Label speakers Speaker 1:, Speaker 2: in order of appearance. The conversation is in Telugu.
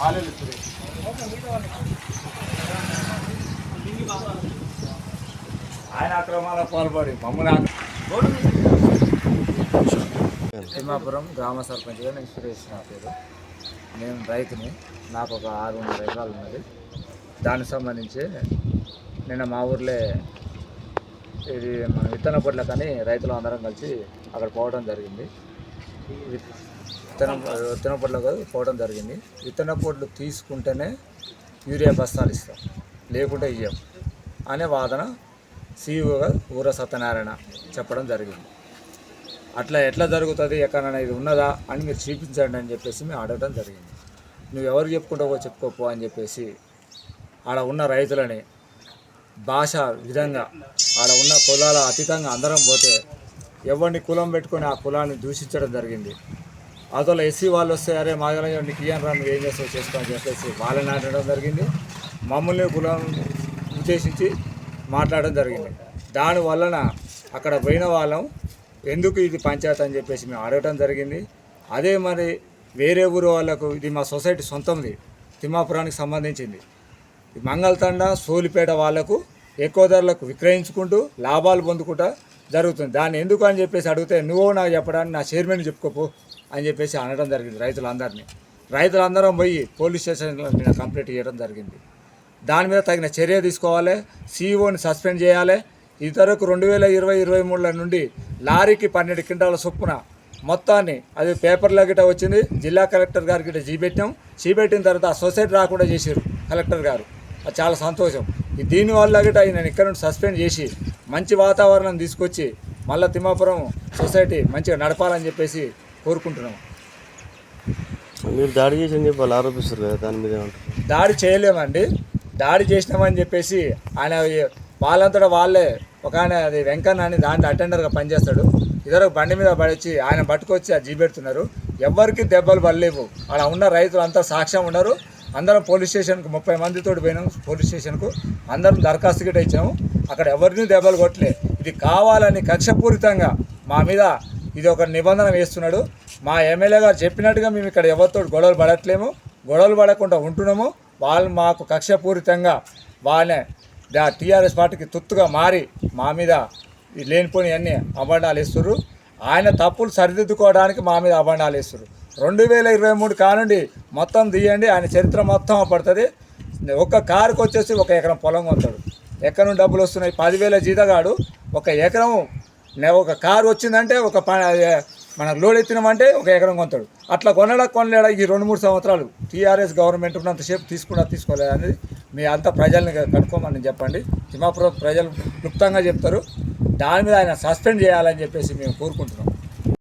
Speaker 1: పాలెలు సురేష్. ఆయన అక్రమాల పాల్పడి మమ్మల్ని తిమ్మాపురం గ్రామ సర్పంచ్గా నేను సురేష్ నా పేరు. నేను రైతుని. నాకు ఒక ఆరు వందల ఎకరాలు ఉన్నది. దానికి సంబంధించి నిన్న మా ఊర్లో ఇది మన విత్తన పొట్ల కానీ రైతులు అందరం కలిసి అక్కడ పోవడం జరిగింది. విత్తనం విత్తన పొట్ల కాదు పోవడం జరిగింది. విత్తన పొట్లు తీసుకుంటేనే యూరియా బస్తాలు ఇస్తాం. లేకుంటే ఇయ్యం అనే వాదన సీఈఓగా ఊర సత్యనారాయణ చెప్పడం జరిగింది. అట్లా ఎట్లా జరుగుతుంది? ఎక్కడైనా ఇది ఉన్నదా? అని మీరు చూపించండి అని చెప్పేసి మేము అడగడం జరిగింది. నువ్వు ఎవరు చెప్పుకుంటావో చెప్పుకోపో అని చెప్పేసి ఆడ ఉన్న రైతులని భాష విధంగా ఆడ ఉన్న కులాల అతీతంగా అందరం పోతే ఎవరిని కులం పెట్టుకొని ఆ కులాన్ని దూషించడం జరిగింది? అతలో ఎస్సీ వాళ్ళు వస్తే అరే మా నీకు ఇయ్యను రా నువ్వు ఏం చేస్తావు చేసుకో అని చెప్పేసి వాళ్ళని ఆడడం జరిగింది. మమ్మల్ని కులం ఉద్దేశించి మాట్లాడడం జరిగింది. దాని వలన అక్కడ పోయిన వాళ్ళం ఎందుకు ఇది పంచాయత్ అని చెప్పేసి మేము అడగటం జరిగింది. అదే మరి వేరే ఊరు వాళ్ళకు ఇది మా సొసైటీ సొంతంది తిమ్మాపురానికి సంబంధించింది. మంగళతండ సోలిపేట వాళ్ళకు ఎక్కువ ధరలకు విక్రయించుకుంటూ లాభాలు పొందుకుంటా జరుగుతుంది. దాన్ని ఎందుకు అని చెప్పేసి అడిగితే నువ్వు నాకు చెప్పడానికి నా చైర్మన్ చెప్పుకోపో అని చెప్పేసి అనడం జరిగింది రైతులందరినీ. రైతులందరం పోయి పోలీస్ స్టేషన్లో నేను కంప్లైంట్ చేయడం జరిగింది. దాని మీద తగిన చర్య తీసుకోవాలి సీఈఓని సస్పెండ్ చేయాలి. ఇతరకు రెండు వేల ఇరవై ఇరవై మూడుల నుండి లారీకి పన్నెండు క్వింటాల చొప్పున మొత్తాన్ని అది పేపర్లో గిట్ట వచ్చింది. జిల్లా కలెక్టర్ గారి గిట్ట చీపెట్టాం. చీపెట్టిన తర్వాత ఆ సొసైటీ రాకుండా చేశారు కలెక్టర్ గారు. అది చాలా సంతోషం. ఈ దీనివల్ల గిట్ట నేను ఇక్కడ నుండి సస్పెండ్ చేసి మంచి వాతావరణం తీసుకొచ్చి మళ్ళీ తిమ్మాపురం సొసైటీ మంచిగా నడపాలని చెప్పేసి కోరుకుంటున్నాం
Speaker 2: మీరు దాడి చేసి అని చెప్పి వాళ్ళు ఆరోపిస్తారు కదా దాని మీద
Speaker 1: దాడి చేయలేమండి. దాడి చేసినామని చెప్పేసి ఆయన వాళ్ళంతటా వాళ్ళే ఒక ఆయన అది వెంకన్న అని దాంట్లో అటెండర్గా పనిచేస్తాడు. ఇద్దరు బండి మీద పడిచి ఆయన పట్టుకొచ్చి అది జీపెడుతున్నారు ఎవ్వరికి దెబ్బలు పడలేవు. అలా ఉన్న రైతులు అంతా సాక్ష్యం ఉన్నారు. అందరం పోలీస్ స్టేషన్కు ముప్పై మందితో పోయినాం పోలీస్ స్టేషన్కు. అందరం దరఖాస్తు గిట్ట ఇచ్చాము. అక్కడ ఎవరిని దెబ్బలు కొట్టలే. ఇది కావాలని కక్షపూరితంగా మా మీద ఇది ఒక నిబంధన వేస్తున్నాడు. మా ఎమ్మెల్యే గారు చెప్పినట్టుగా మేము ఇక్కడ ఎవరితో గొడవలు పడట్లేము. గొడవలు పడకుండా ఉంటున్నాము. వాళ్ళు మాకు కక్షపూరితంగా వాళ్ళని టీఆర్ఎస్ పార్టీకి తుత్తుగా మారి మా మీద ఈ లేనిపోని అన్ని అబండాలు ఇస్తున్నారు ఆయన తప్పులు సరిదిద్దుకోవడానికి మా మీద అబండాలు ఇస్తున్నారు రెండు వేల ఇరవై మూడు కానుండి మొత్తం తీయండి. ఆయన చరిత్ర మొత్తం పడుతుంది. ఒక కారుకు వచ్చేసి ఒక ఎకరం పొలం కొంటాడు. ఎకరం డబ్బులు వస్తున్నాయి. పదివేల జీతగాడు. ఒక ఎకరం ఒక కారు వచ్చిందంటే ఒక మన లోడ్ ఎత్తినామంటే ఒక ఎకరం కొంటాడు అట్లా కొనడా కొనలేడా ఈ రెండు మూడు సంవత్సరాలు. టీఆర్ఎస్ గవర్నమెంట్ ఉన్నంతసేపు తీసుకున్నా తీసుకోలేదు అనేది మీ అంత ప్రజల్ని కనుక్కోమని చెప్పండి. తిమ్మాపురం ప్రజలు క్లుప్తంగా చెప్తారు. దాని మీద ఆయన సస్పెండ్ చేయాలని చెప్పేసి మేము కోరుకుంటున్నాం.